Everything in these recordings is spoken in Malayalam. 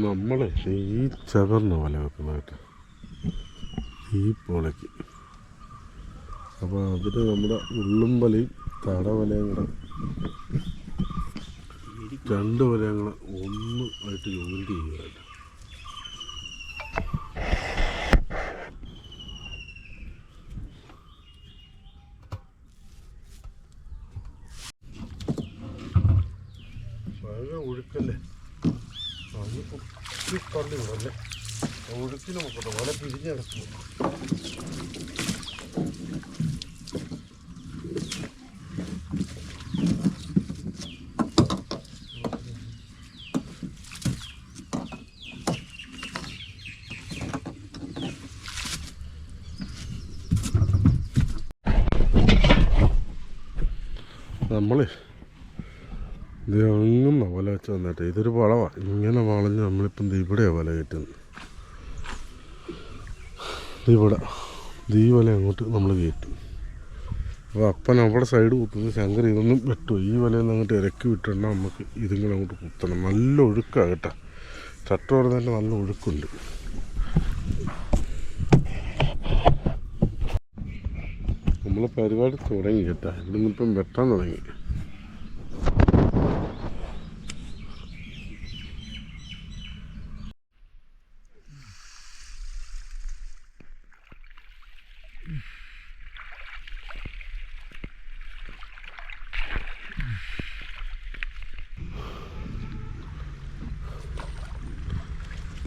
നമ്മൾ ഈ ചവർന്ന പോലെ വെക്കുന്നതായിട്ട് ഈ പോളയ്ക്ക്. അപ്പോൾ അതിന് നമ്മുടെ ഉള്ളും വലയും തടവലയും കൂടെ രണ്ട് വലയും കൂടെ ഒന്ന് ആയിട്ട് ജോയിന്റ് ചെയ്യുന്നതായിട്ട് ഭയങ്കര ഒഴുക്കല്ലേ കുത്തി തള്ളി വിടല്ലേ ഒഴുക്കിന് നോക്കട്ടെ വല പിരിഞ്ഞടക്കും നമ്മൾ ഇത് വല വെച്ച് വന്നിട്ട്. ഇതൊരു വളവാ. ഇങ്ങനെ വളഞ്ഞ് നമ്മളിപ്പം ദേ ഇവിടെയാണ് വല കയറ്റുന്നത് ഇവിടെ. ദേ വല അങ്ങോട്ട് നമ്മൾ കയറ്റും. അപ്പോൾ അപ്പൻ അവിടെ സൈഡ് കുത്തുന്നത് ശങ്കർ ഇതൊന്നും വെട്ടു ഈ വലയിൽ അങ്ങോട്ട് ഇരക്കി വിട്ടിട്ടുണ്ടെങ്കിൽ നമുക്ക് ഇതിങ്ങനെ അങ്ങോട്ട് കുത്തണം. നല്ല ഒഴുക്കാണ് കേട്ടോ. ചട്ട തന്നെ നല്ല ഒഴുക്കുണ്ട്. നമ്മളെ പരിപാടി തുടങ്ങി കേട്ടോ. ഇവിടുന്ന് ഇപ്പം വെട്ടാൻ തുടങ്ങി.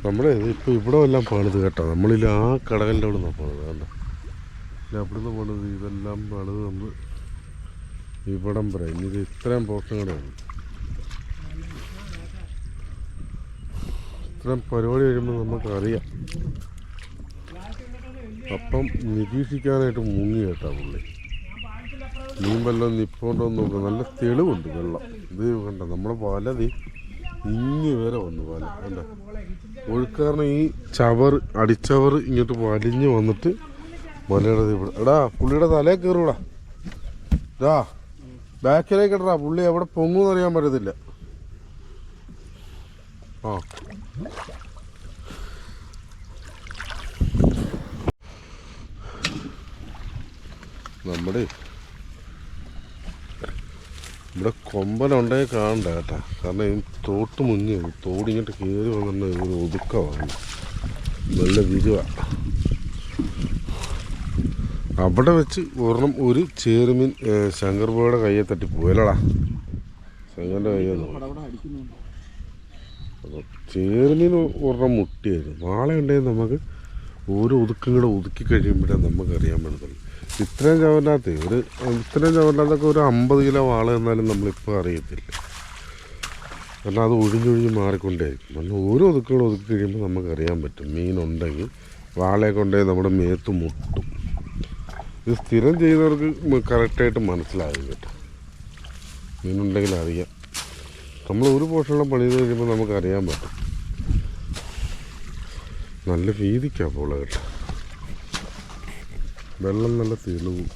നമ്മുടെ ഇപ്പോൾ ഇവിടെ എല്ലാം പണിത് കേട്ടോ. നമ്മളിൽ ആ കടകലിന്റെ അവിടെ നിന്നാണ് പണിത് കണ്ടോ? ഇല്ല അവിടുന്ന് പണിത് ഇതെല്ലാം പണിത് നമ്മൾ ഇവിടം വരെ. ഇനി ഇത് ഇത്രയും പോർഷൻ കൂടെ ഇത്രയും പരിപാടി വരുമ്പോൾ നമുക്കറിയാം. അപ്പം നിരീക്ഷിക്കാനായിട്ട് മുങ്ങി കേട്ടാ പുള്ളി. മീൻ വല്ലതും നിപ്പോണ്ടോ നോക്കുക നല്ല തെളിവുണ്ട് വെള്ളം. ഇത് കണ്ട? നമ്മുടെ ദേ ഇങ്ങ് വരെ വന്നു പോലെ. അല്ല ഒഴുക്കാരണം ഈ ചവർ അടിച്ചവർ ഇങ്ങോട്ട് വലിഞ്ഞ് വന്നിട്ട് മലയുടെ ഇവിടെ എടാ പുള്ളിയുടെ തലേ കയറൂടാ ഇതാ ബാക്കിലേക്ക് ഇടടാ പുള്ളി എവിടെ പൊങ്ങുമെന്ന് അറിയാൻ പറ്റത്തില്ല. ആ. നമ്മുടെ ഇവിടെ കൊമ്പനുണ്ടെങ്കിൽ കാണണ്ട കേട്ടാ. കാരണം ഈ തോട്ട് മുങ്ങി തോട് ഇങ്ങോട്ട് കയറി വന്നിട്ട് ഒരു ഒതുക്കമാണ്. നല്ല വിരുവ അവിടെ വെച്ച് ഒരെണ്ണം ഒരു ചേറുമീൻ ശങ്കർബോയുടെ കയ്യെ തട്ടി പോയല്ലടാ ശങ്കറിന്റെ കയ്യെ അപ്പോൾ ചേറുമീൻ ഒരെണ്ണം മുട്ടിയായിരുന്നു. വാളയുണ്ടെങ്കിൽ നമുക്ക് ഓരോ ഒതുക്കങ്ങളും ഒതുക്കി കഴിയുമ്പോഴേ നമുക്കറിയാൻ പറ്റത്തുള്ളൂ. ഇത്രയും ചവറിനകത്ത് ഒരു ഇത്രയും ചവറിനകത്തൊക്കെ ഒരു അമ്പത് കിലോ വാള എന്നാലും നമ്മളിപ്പോൾ അറിയത്തില്ല. കാരണം അത് ഒഴിഞ്ഞൊഴിഞ്ഞ് മാറിക്കൊണ്ടേയിരിക്കും. നമ്മൾ ഓരോ ഒതുക്കുകൾ ഒതുക്കി കഴിയുമ്പോൾ നമുക്കറിയാൻ പറ്റും. മീനുണ്ടെങ്കിൽ വാളയെ കൊണ്ടേ നമ്മുടെ മേത്ത് മുട്ടും. ഇത് സ്ഥിരം ചെയ്യുന്നവർക്ക് കറക്റ്റായിട്ട് മനസ്സിലാകും കേട്ടോ. മീനുണ്ടെങ്കിൽ അറിയാം. നമ്മൾ ഒരു പോഷണം പണി ചെയ്ത് കഴിയുമ്പോൾ നമുക്കറിയാൻ പറ്റും. നല്ല രീതിക്കാണ് പോള കേട്ടോ. വെള്ളം നല്ല തെളിവും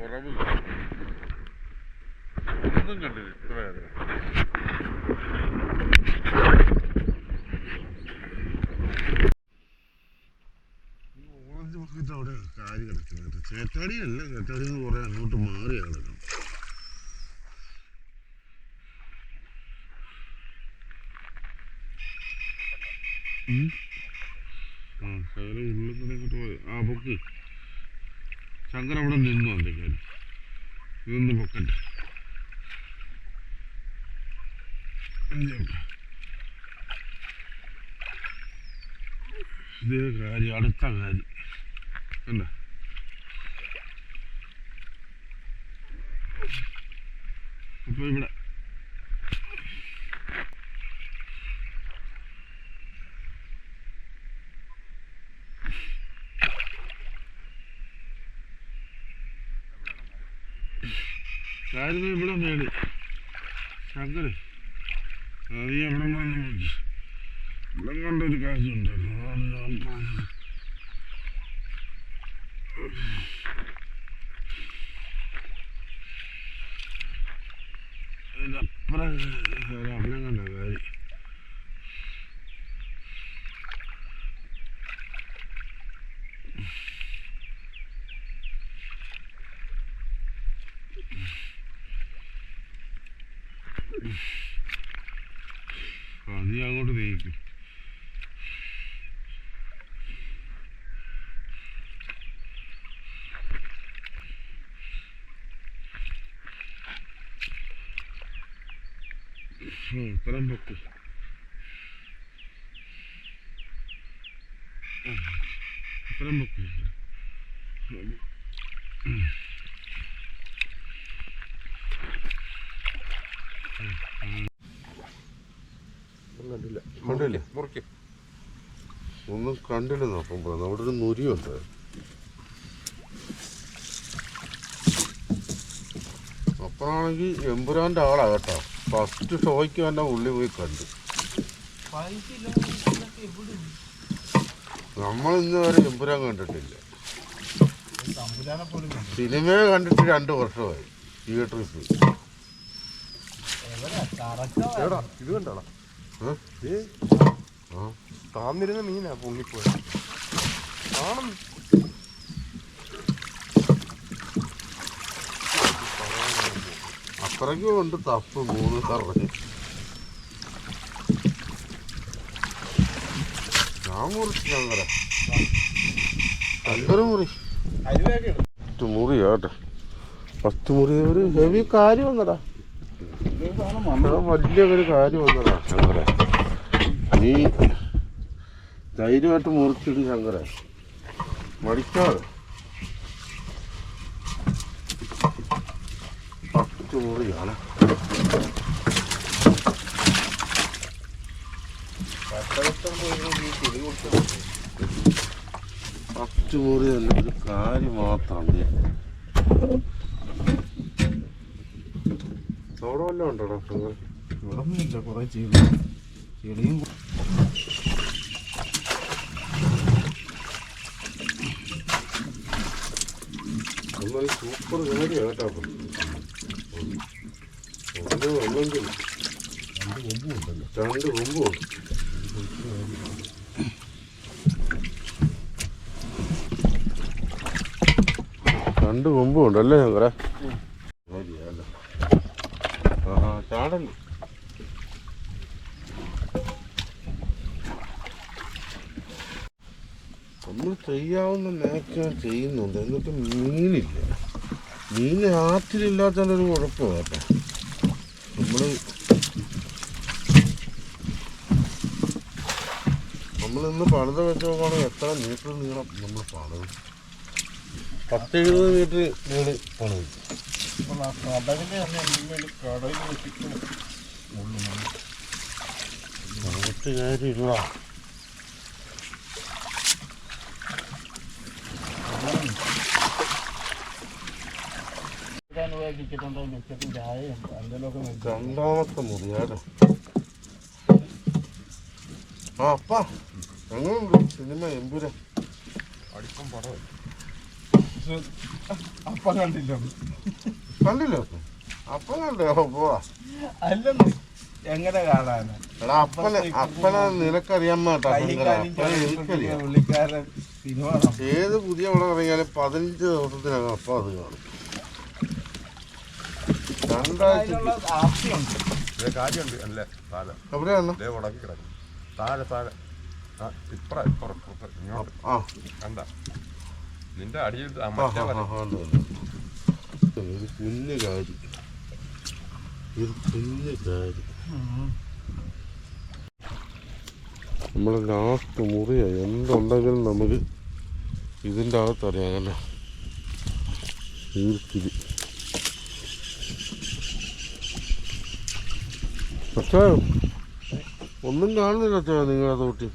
വളരെ കുറവ് കാണും. ഒന്നും കണ്ടില്ല ഇത്ര നേരം ഈ ഓറഞ്ച് ബക്കറ്റ് അവിടെ കാരി കിടക്കുന്നത് ചേറ്റാടിയല്ല ചേറ്റാടി എന്ന് കുറെ അങ്ങോട്ട് മാറി കിടക്കണം ആ ശകലം ഉള്ളിൽ കൂടെ അങ്ങോട്ട് പോയി. ആ പൊക്ക്. ശങ്കർ അവിടെ നിന്നു എന്തൊക്കെയാണ് ഇതൊന്നും പൊക്കണ്ട. ഇതേ കാര്യം അടുത്ത കാര്യം. കണ്ട? ഇവിടെ കാര്യം ഇവിടെ മേട്. ശങ്കര് എവിടെ ഇവിടെ കണ്ടൊരു കാര്യമുണ്ടായിരുന്നു അതാണ് ഞാൻ ഒരു അവിടെ കണ്ട കാര്യം ആ നീ അങ്ങോട്ട് നീക്കും ഇത്രയും പൊക്ക് ആ, ഇത്രയും പൊക്ക് കണ്ടില്ല? മുറിക്ക്. ഒന്നും കണ്ടില്ല നോക്കുമ്പോ അവിടെ ഒരു നുരിയുണ്ട്. അപ്പോഴാണെങ്കിൽ എമ്പുരാന്റെ ആളാ കേട്ടോ. ഫസ്റ്റ് ഷോയ്ക്ക് തന്നെ ഉള്ളി പോയി കണ്ടു. നമ്മൾ ഇന്ന് വരെ എമ്പുരാൻ കണ്ടിട്ടില്ല. സിനിമയെ കണ്ടിട്ട് രണ്ട് വർഷമായി. തിയേറ്ററിൽ പോയി ഇത് കണ്ടോളാം. താന്നിരുന്ന മീനാ പൊങ്ങിപ്പോയ. ആണെന്ന് അത്രയ്ക്കും ഉണ്ട് തപ്പ് മൂന്ന് കറങ്ങി ഞാൻ മുറിച്ച് ഞങ്ങളെ ശങ്കര മുറി. പത്ത് മുറി ആട്ടെ പത്ത് മുറി ഒരു ഹെവി കാര്യം വന്നടാ എടാ, വലിയ ഒരു കാര്യം നീ ധൈര്യമായിട്ട് മുറിച്ചിട്ട് ശങ്കര മടിക്കാതെ. പത്ത് മുറിയാണ് പത്ത് മുറി തന്നെ ഒരു കാര്യം മാത്രം അവിടെ വല്ലതും ഉണ്ടോടാ ഇവിടെ ഒന്നുമില്ല കുറെ ചെളി ചെളിയും സൂപ്പർ കേട്ടോ ഒന്ന് രണ്ട് കൊമ്പും ഉണ്ടല്ലോ. രണ്ട് കൊമ്പുണ്ട് കൊമ്പും ഉണ്ടല്ലേ ശങ്കര ശരിയല്ല ആ ചാടല്ലേ നമ്മൾ ചെയ്യാവുന്ന മാക്സിമം ചെയ്യുന്നുണ്ട്. എന്നിട്ട് മീനില്ല. മീൻ ആറ്റിലില്ലാത്തതൊരു കുഴപ്പമാണ് കേട്ടോ. നമ്മൾ നമ്മളിന്ന് ഇന്ന് പണിത വെച്ച് നോക്കുകയാണെങ്കിൽ എത്ര മീറ്റർ നീളം നമ്മൾ പണിത്. പത്തെഴുപത് മീറ്റർ നീളി പണിത്. തന്നെ കടയിൽ വെച്ചിട്ട് കാര്യമില്ല ഉപയോഗിച്ചിട്ടുണ്ടോ മിക്കത്തും ചായയും എന്തെങ്കിലുമൊക്കെ നോക്കാം രണ്ടാമത്തെ മുറിയാലോ? ആ അപ്പാ. എങ്ങനെയുണ്ട് സിനിമ എമ്പുര അടിപ്പം പടം അപ്പം കണ്ടില്ല കണ്ടില്ല അപ്പം അപ്പം കണ്ടോ? പോവാ അല്ലെന്ന്. എങ്ങനെ കാണാന്? എടാ അപ്പനെ അപ്പനെ കാണാം. ഏത് പുതിയ പടം ഇറങ്ങിയാലും പതിനഞ്ച് ദിവസത്തിനകം അപ്പം അത് കാണും. കാര്യമുണ്ട്. അല്ലേ? താഴെ. എവിടെയാണ്? ദേ ഉടക്കി കിടക്കും താഴെ താഴെ. ആ ഇപ്പറ ഇപ്പറ ഇപ്പുറത്ത് ഇങ്ങോട്ട്. കണ്ട. നിന്റെ അടിയിൽ മറ്റേ. ഒരു കുഞ്ഞു കാര്യം. ഒരു കുഞ്ഞു കാര്യം. നമ്മളെ ലാസ്റ്റ് മുറിയായി എന്തുണ്ടെങ്കിലും നമുക്ക് ഇതിന്റെ അകത്തറിയാം അല്ലേ? കണ്ട പക്ഷേ ഒന്നും കാണുന്നില്ല അച്ഛാ നിങ്ങളെ തോട്ടി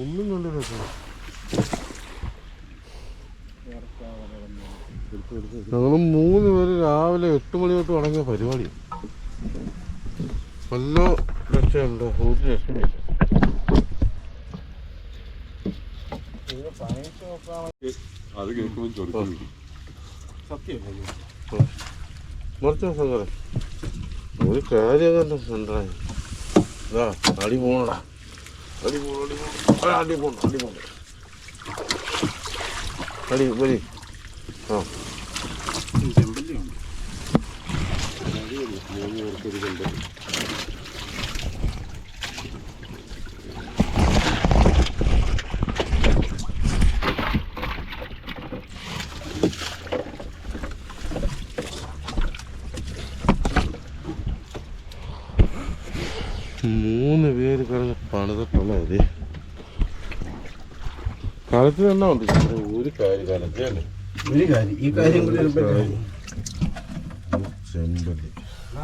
ഒന്നും കണ്ടില്ല അച്ഛാ. ഞങ്ങൾ മൂന്ന് പേര് രാവിലെ എട്ട് മണി തൊട്ട് തുടങ്ങിയ പരിപാടി. വല്ല രക്ഷയുണ്ട്? ഒരു രക്ഷയില്ല അത് കേൾക്കുമ്പോൾ ചൊടിക്കും മറിച്ച സങ്കരം ഒരു കാര്യം കണ്ട. ഇതാ അടി പോണടാ. അടി പോണ അടി പോണ അടി പോണ അടി പോണ അടി വരി. ആ. പേർക്കൊരു ചെമ്പല്ലി മൂന്ന് പേര് കിടന്ന് പണിതിട്ടുള്ള കാലത്ത് തന്നെ ഉണ്ട്. ഒരു കാര്യം കാലത്ത് അല്ലേ ഒരു കാര്യം. ഈ കാര്യം കൂടി ചെമ്പല്ലി.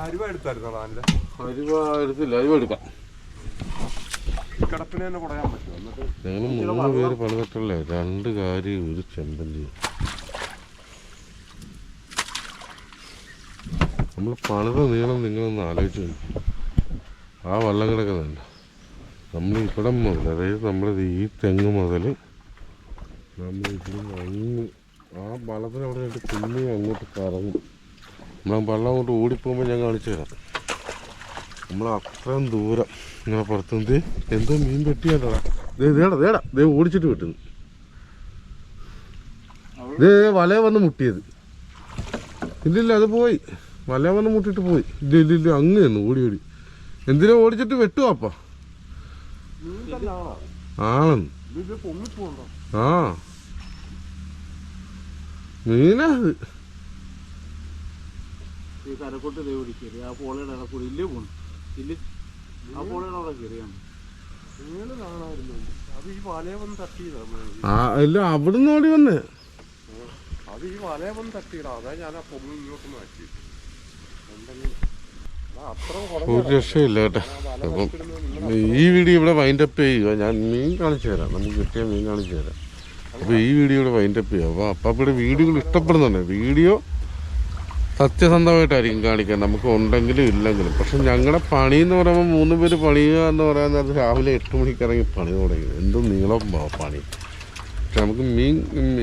അരുവ എടുത്തായിരുന്നു അതിന്റെ അരിവ എടുത്തില്ല. അരിവ എടുക്കാം. ഈ കിടപ്പിനെ തന്നെ കുടയാൻ പറ്റും എന്നിട്ട് ഞങ്ങൾ മൂന്ന് പേര് പണിതിട്ടുള്ളേ. രണ്ട് കാര്യം ഒരു ചെമ്പല്ലി. നമ്മൾ പണിത നീളം നിങ്ങളൊന്ന് ആലോചിച്ചു നോക്കി. ആ വള്ളം കിടക്കുന്നുണ്ട് നമ്മൾ ഇവിടെ മുതൽ അതായത് നമ്മൾ ഈ തെങ്ങ് മുതൽ നമ്മൾ ഇവിടെ അങ്ങ് ആ വള്ളത്തിന് അവിടെ രണ്ട് പിന്നെ അങ്ങോട്ട് കറങ്ങും. നമ്മൾ വള്ളം അങ്ങോട്ട് ഓടിപ്പോകുമ്പോൾ ഞാൻ കാണിച്ചു തരാം. നമ്മൾ അത്രയും ദൂരം ഇങ്ങനെ പുറത്തുനിന്ന് എന്തോ മീൻ പെട്ടിയാണ്ടാ ദേ ദേടാ ദേടാ ദേ ഓടിച്ചിട്ട് വിട്ടുന്നു. ദേ വല വന്ന് മുട്ടിയത്. ഇല്ലില്ല അത് പോയി. വല വന്ന് മുട്ടിട്ട് പോയി. ഇല്ല ഇല്ല അങ്ങ് ഓടി ഓടി. എന്തിനാ ഓടിച്ചിട്ട് വെട്ടുവാ അപ്പൊ? ആണെന്ന്. ആ. മീനാ അത്. ഈ കരക്കോട്ട് ആ പോളയുടെ പോണു. ഇല്ല? ആ പോളയുടെ അവിടെ കയറിയാണ്. നിങ്ങൾ കാണാമായിരുന്നു അത് ഈ വലയെ വന്ന് തട്ടിയതാണ് ആ ഇല്ല അവിടുന്ന് ഓടി വന്ന്. അത് ഈ വലയെ വന്ന് തട്ടിയതാ അതാ ഞാൻ ആ പൊങ്ങി ഇങ്ങോട്ട് മാറ്റി എന്തെങ്കിലും ഒരു രക്ഷയില്ല കേട്ടോ. അപ്പം ഈ വീഡിയോ ഇവിടെ വൈൻഡപ്പ് ചെയ്യുക. ഞാൻ മീൻ കാണിച്ചു തരാം. നമുക്ക് കിട്ടിയ മീൻ കാണിച്ചു തരാം. അപ്പോൾ ഈ വീഡിയോ ഇവിടെ വൈൻഡപ്പ് ചെയ്യുക. അപ്പോൾ അപ്പാപ്പയുടെ വീഡിയോകൾ ഇഷ്ടപ്പെടുന്നുണ്ട്. വീഡിയോ സത്യസന്ധമായിട്ടായിരിക്കും കാണിക്കാൻ. നമുക്ക് ഉണ്ടെങ്കിലും ഇല്ലെങ്കിലും. പക്ഷെ ഞങ്ങളുടെ പണി എന്ന് പറയുമ്പോൾ മൂന്ന് പേര് പണിയുക എന്ന് പറയുന്നത് രാവിലെ എട്ട് മണിക്ക് ഇറങ്ങി പണി തുടങ്ങി. എന്തും നീളം പണി. പക്ഷെ നമുക്ക് മീൻ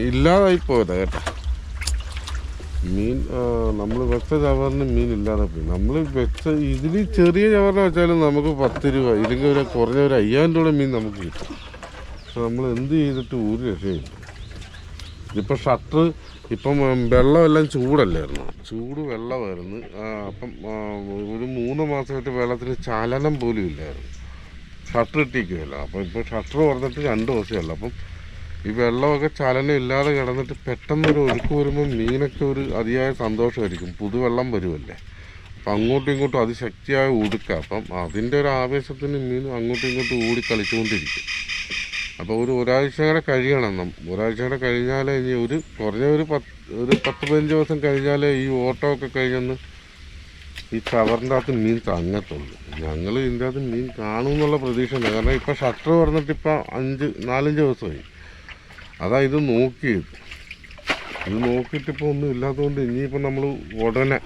ഇല്ലാതായി പോയതാ കേട്ടോ. മീൻ നമ്മൾ വെച്ച ചവറിന് മീൻ ഇല്ലാതെ പോയി. നമ്മൾ വെച്ച ഇതിൽ ചെറിയ ചവറിന് വെച്ചാലും നമുക്ക് പത്ത് രൂപ ഇല്ലെങ്കിൽ ഒരു കുറഞ്ഞ ഒരു അയ്യായിരം രൂപ മീൻ നമുക്ക് കിട്ടും. പക്ഷെ നമ്മൾ എന്ത് ചെയ്തിട്ട് ഒരു രക്ഷയില്ല. ഇതിപ്പോൾ ഷട്ടർ ഇപ്പം വെള്ളമെല്ലാം ചൂടല്ലായിരുന്നു. ചൂട് വെള്ളമായിരുന്നു. അപ്പം ഒരു മൂന്ന് മാസമായിട്ട് വെള്ളത്തിന് ചലനം പോലും ഇല്ലായിരുന്നു. ഷട്ടർ ഇട്ടിരിക്കുമല്ലോ അപ്പം ഇപ്പോൾ ഷട്ടർ തുറന്നിട്ട് രണ്ട് ദിവസമല്ല അപ്പം ഈ വെള്ളമൊക്കെ ചലനം ഇല്ലാതെ കിടന്നിട്ട് പെട്ടെന്ന് ഒരു ഒഴുക്ക് വരുമ്പോൾ മീനൊക്കെ ഒരു അതിയായ സന്തോഷമായിരിക്കും. പുതുവെള്ളം വരുമല്ലേ? അപ്പം അങ്ങോട്ടും ഇങ്ങോട്ടും അതിശക്തിയായ ഒഴുക്കുക അപ്പം അതിന്റെ ഒരു ആവേശത്തിന് മീൻ അങ്ങോട്ടും ഇങ്ങോട്ടും ഓടി കളിച്ചുകൊണ്ടിരിക്കും. അപ്പോൾ ഒരു ഒരാഴ്ച കൂടെ കഴിയണം. ഒരാഴ്ച കൂടെ കഴിഞ്ഞാലേ ഇനി ഒരു കുറഞ്ഞ ഒരു പത്ത് ഒരു പത്ത് പതിനഞ്ച് ദിവസം കഴിഞ്ഞാലേ ഈ ഓട്ടോ ഒക്കെ കഴിഞ്ഞൊന്ന് ഈ ചവറിന്റെ അകത്ത് മീൻ തങ്ങത്തുള്ളൂ. ഞങ്ങൾ ഇതിന്റെ അകത്ത് മീൻ കാണുമെന്നുള്ള പ്രതീക്ഷയുണ്ട്. കാരണം ഇപ്പോൾ ഷട്ടർ തുറന്നിട്ട് ഇപ്പോൾ അഞ്ച് നാലഞ്ച് ദിവസമായി. അതാ ഇത് നോക്കിയത് ഇത് നോക്കിയിട്ടിപ്പോൾ ഒന്നും ഇല്ലാത്തതുകൊണ്ട് ഇനിയിപ്പോൾ നമ്മൾ ഉടനെ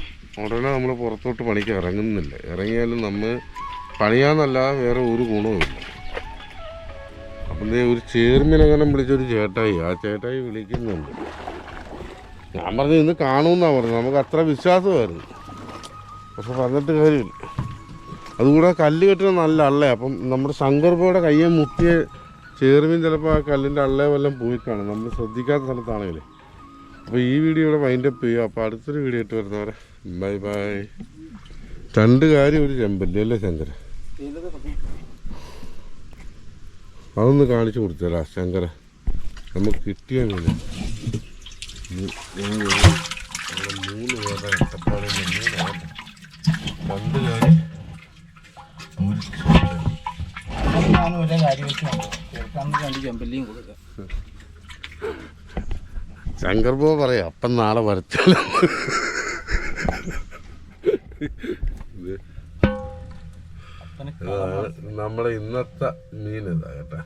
ഉടനെ നമ്മൾ പുറത്തോട്ട് പണിക്ക് ഇറങ്ങുന്നില്ല. ഇറങ്ങിയാലും നമ്മൾ പണിയാന്നല്ല വേറെ ഒരു ഗുണവുമില്ല അപ്പം എന്തേ ഒരു ചേർമിനങ്ങനെ വിളിച്ചൊരു ചേട്ടായി ആ ചേട്ടായി വിളിക്കുന്നുണ്ട്. ഞാൻ പറഞ്ഞു ഇന്ന് കാണുമെന്നാണ് പറഞ്ഞത്. നമുക്ക് അത്ര വിശ്വാസമായിരുന്നു. പക്ഷെ പറഞ്ഞിട്ട് കാര്യമില്ല. അതുകൂടെ കല്ല് കെട്ടുന്ന നല്ല അള്ളേ അപ്പം നമ്മുടെ ശങ്കർബോയുടെ കയ്യെ മുട്ടിയ ചേർമീൻ ചിലപ്പോൾ ആ കല്ലിന്റെ അള്ളേ വല്ലതും പോയി കാണും നമ്മൾ ശ്രദ്ധിക്കാത്ത സ്ഥലത്താണെങ്കിലേ. അപ്പോൾ ഈ വീഡിയോ ഇവിടെ വൈൻഡപ്പ് ചെയ്യുക. അപ്പോൾ അടുത്തൊരു വീഡിയോ ഇട്ട് വരുന്നവരെ ബൈ ബൈ രണ്ട് കാര്യം ഒരു ചെമ്പല്ലേ അല്ലേ ശങ്കര? അതൊന്ന് കാണിച്ചു കൊടുത്തരാ ശങ്കര. നമുക്ക് കിട്ടിയ മീന് ഇത് ഞാൻ ഒരു- ഇവിടെ മൂന്ന് പേരുടെ കഷ്ടപ്പാടിൽ മൂന്നാണ് രണ്ട് കാര്യം ഒരു ചെമ്പല്ലി. ഞാനും ഒരേ കാര്യം വെച്ച് ചെറുക്കാന്ന് രണ്ട് ചെമ്പല്ലിയും കൊടുക്കുക ശങ്കർ ബോ പറയാ അപ്പം നാളെ വരച്ചാലോ നമ്മളെ ഇന്നത്തെ മീൻ ഇതാ കേട്ടാ.